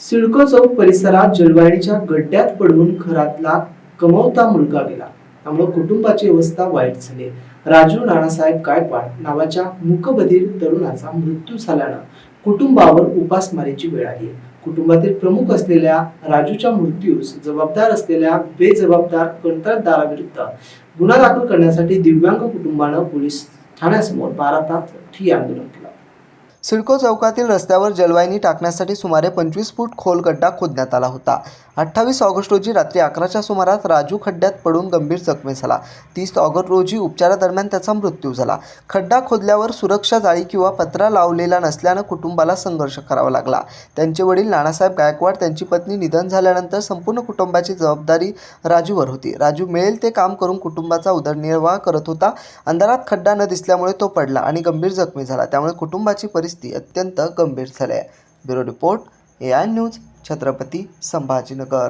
सिडको चौक परिसरात जलवाहिनीच्या गड्ड्यात पडून घरातला कमवता मुलगा गेला. त्यामुळे कुटुंबाची अवस्था वाईट झाली. राजू नानासाहेब गायकवाड नावाच्या मुकबधीर तरुणाचा मृत्यू झाल्यानं कुटुंबावर उपासमारीची वेळ आली. कुटुंबातील प्रमुख असलेल्या राजूच्या मृत्यूस जबाबदार असलेल्या बेजबाबदार कंत्राटदाराविरुद्ध गुन्हा दाखल करण्यासाठी दिव्यांग कुटुंबानं पोलीस ठाण्यासमोर बारा तास ठिय्या आंदोलन केलं. सिडको चौकातील रस्त्यावर जलवाहिनी टाकण्यासाठी सुमारे पंचवीस फूट खोल गड्डा खोदण्यात आला होता. अठ्ठावीस ऑगस्ट रोजी रात्री अकराच्या सुमारास राजू खड्ड्यात पडून गंभीर जखमी झाला. तीस ऑगस्ट रोजी उपचारादरम्यान त्याचा मृत्यू झाला. खड्डा खोदल्यावर सुरक्षा जाळी किंवा पत्रा लावलेला नसल्यानं कुटुंबाला संघर्ष करावा लागला. त्यांचे वडील नानासाहेब गायकवाड त्यांची पत्नी निधन झाल्यानंतर संपूर्ण कुटुंबाची जबाबदारी राजूवर होती. राजू मिळेल ते काम करून कुटुंबाचा उदरनिर्वाह करत होता. अंधारात खड्डा न दिसल्यामुळे तो पडला आणि गंभीर जखमी झाला. त्यामुळे कुटुंबाची परिस्थिती अत्यंत गंभीर झाली आहे. Bureau report A I news Chhatrapati Sambhajinagar.